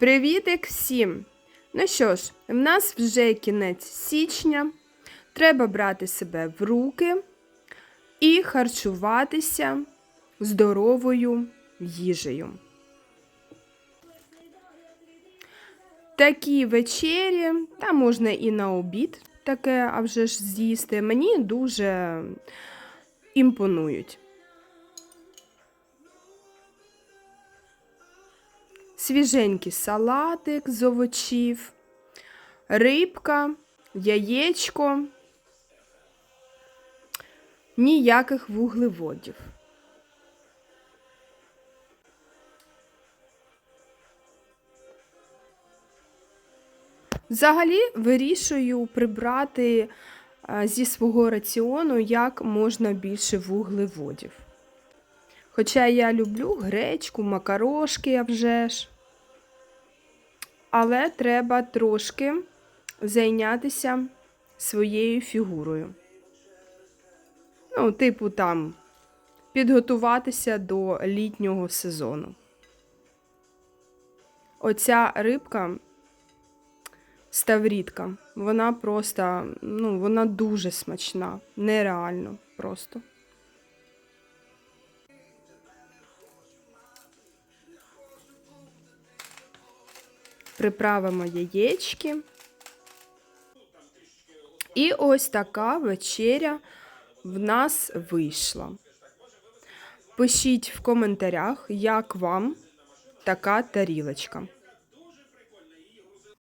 Привітик всім! Ну що ж, в нас вже кінець січня. Треба брати себе в руки і харчуватися здоровою їжею. Такі вечері, та можна і на обід таке, а вже ж з'їсти, мені дуже імпонують. Свіженький салатик з овочів, рибка, яєчко, ніяких вуглеводів. Взагалі вирішую прибрати е, зі свого раціону як можна більше вуглеводів. Хоча я люблю гречку, макарошки, а вже ж. Але треба трошки зайнятися своєю фігурою. Ну, типу, там, підготуватися до літнього сезону. Оця рибка ставрідка, вона просто, ну, вона дуже смачна, нереально просто. Приправимо яєчки. І ось така вечеря в нас вийшла. Пишіть в коментарях, як вам така тарілочка.